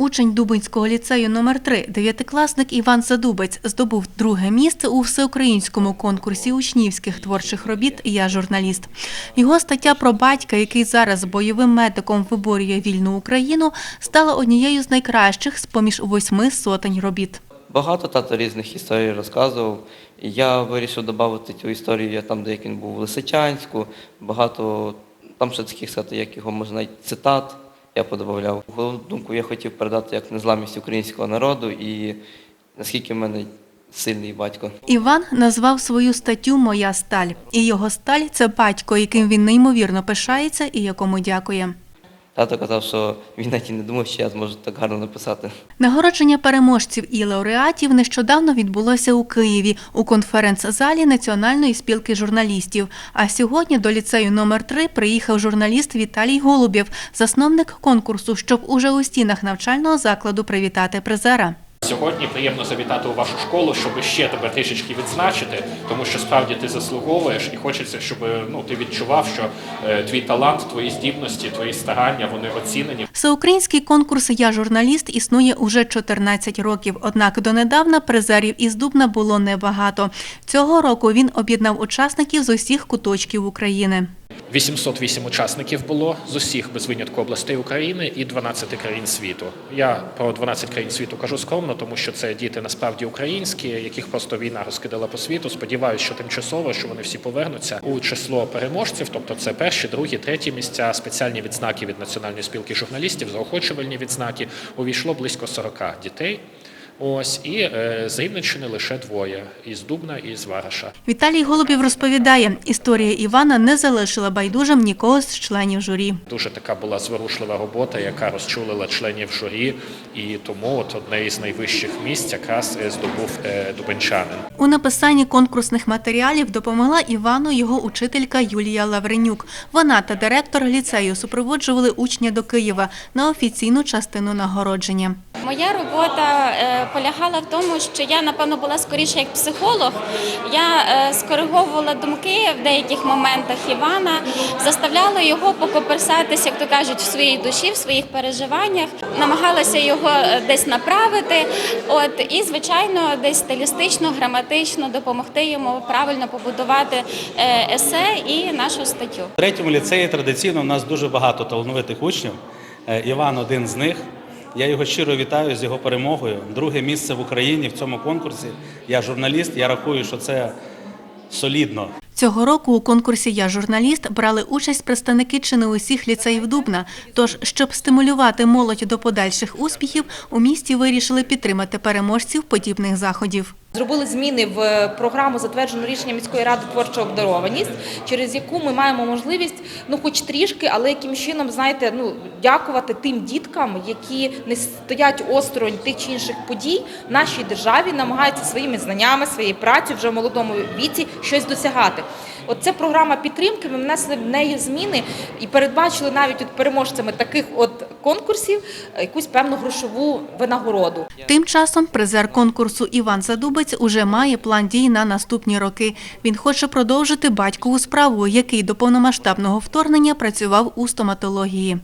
учень Дубинського ліцею номер 3 дев'ятикласник Іван Задубець здобув друге місце у всеукраїнському конкурсі учнівських творчих робіт Я журналіст. Його стаття про батька, який зараз бойовим медиком виборює вільну Україну, стала однією з найкращих з поміж восьми сотень робіт. Багато тато різних історій розказував. Я вирішив додати цю історію я там, де як він був в Лисичанську. Багато там ще таких сказати, як його можна навіть цитат. Я подобавляв. Головну думку я хотів передати як незламність українського народу і наскільки в мене сильний батько. Іван назвав свою статтю Моя сталь. І його сталь це батько, яким він неймовірно пишається і якому дякує. Тато казав, що він навіть не думав, що я зможу так гарно написати. Нагородження переможців і лауреатів нещодавно відбулося у Києві у конференц-залі Національної спілки журналістів. А сьогодні до ліцею номер 3 приїхав журналіст Віталій Голубєв, засновник конкурсу, щоб уже у стінах навчального закладу привітати призера. Сьогодні приємно завітати у вашу школу, щоб ще тебе трішечки відзначити, тому що справді ти заслуговуєш і хочеться, щоб ну ти відчував, що е, твій талант, твої здібності, твої старання вони оцінені. Всеукраїнський конкурс Я журналіст існує уже 14 років. Однак донедавна призерів із Дубна було небагато. Цього року він об'єднав учасників з усіх куточків України. 808 учасників було з усіх без винятку областей України і 12 країн світу. Я про 12 країн світу кажу скромно, тому що це діти насправді українські, яких просто війна розкидала по світу. Сподіваюся, що тимчасово, що вони всі повернуться у число переможців, тобто це перші, другі, треті місця, спеціальні відзнаки від Національної спілки журналістів, заохочувальні відзнаки. Увійшло близько 40 дітей. Ось і е, з Рівненщини лише двоє із Дубна і з Вараша. Віталій Голубів розповідає, історія Івана не залишила байдужим нікого з членів журі. Дуже така була зворушлива робота, яка розчулила членів журі, і тому от одне із найвищих місць якраз е, здобув е, дубенчанин. У написанні конкурсних матеріалів допомогла Івану його учителька Юлія Лавренюк. Вона та директор ліцею супроводжували учня до Києва на офіційну частину нагородження. Моя робота е, полягала в тому, що я напевно була скоріше як психолог. Я е, скориговувала думки в деяких моментах Івана, заставляла його покоперсатися, як то кажуть, в своїй душі, в своїх переживаннях, намагалася його е, десь направити. От і звичайно, десь стилістично, граматично допомогти йому правильно побудувати е, есе і нашу статтю. В третьому ліцеї традиційно у нас дуже багато талановитих учнів. Іван один з них. Я його щиро вітаю з його перемогою. Друге місце в Україні в цьому конкурсі. Я журналіст. Я рахую, що це солідно. Цього року у конкурсі Я журналіст брали участь представники чи не усіх ліцеїв Дубна. Тож, щоб стимулювати молодь до подальших успіхів, у місті вирішили підтримати переможців подібних заходів. Зробили зміни в програму, затверджену рішенням міської ради творча обдарованість, через яку ми маємо можливість, ну хоч трішки, але яким чином, знаєте, ну дякувати тим діткам, які не стоять осторонь тих чи інших подій в нашій державі, намагаються своїми знаннями, своєю працею вже в молодому віці щось досягати. От це програма підтримки. Ми внесли в неї зміни і передбачили навіть от переможцями таких от конкурсів якусь певну грошову винагороду. Тим часом призер конкурсу Іван Задубець уже має план дій на наступні роки. Він хоче продовжити батькову справу, який до повномасштабного вторгнення працював у стоматології.